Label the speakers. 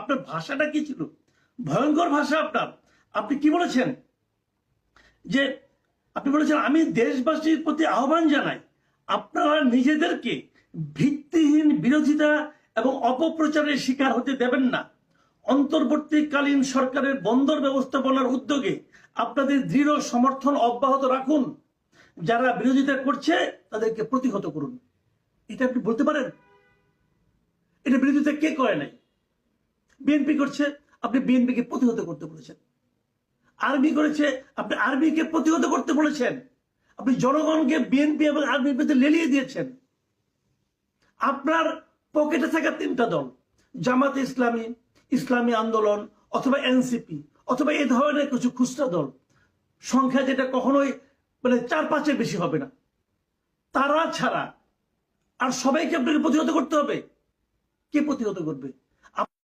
Speaker 1: আপনার ভাষাটা কি ছিল? ভয়ঙ্কর ভাষা আপনার। আপনি কি বলেছেন? যে আপনি বলেছেন, আমি দেশবাসীর প্রতি আহ্বান জানাই, আপনারা নিজেদেরকে ভিত্তিহীন বিরোধিতা এবং অপপ্রচারের শিকার হতে দেবেন না। অন্তর্বর্তীকালীন সরকারের বন্দর ব্যবস্থাপনার উদ্যোগে আপনাদের দৃঢ় সমর্থন অব্যাহত রাখুন। যারা বিরোধিতা করছে, তাদেরকে প্রতিহত করুন। এটা আপনি বলতে পারেন? এটা বিরোধিতা কে করে নাই? বিএনপি করছে, আপনি বিএনপিকে প্রতিহত করতে বলেছেন। আর্মি করেছে, আপনি আর্মিকে প্রতিহত করতে বলেছেন। আপনি জনগণকে বিএনপি এবং আর্মির প্রতি লেলিয়ে দিয়েছেন। আপনার পকেটে থাকা তিনটা দল, জামাত ইসলামী ইসলামী আন্দোলন, অথবা এনসিপি অথবা এ ধরনের কিছু খুচরা দল, সংখ্যা যেটা কখনোই মানে চার পাঁচের বেশি হবে না। তারা ছাড়া আর সবাইকে আপনাকে প্রতিহত করতে হবে। কে প্রতিহত করবে?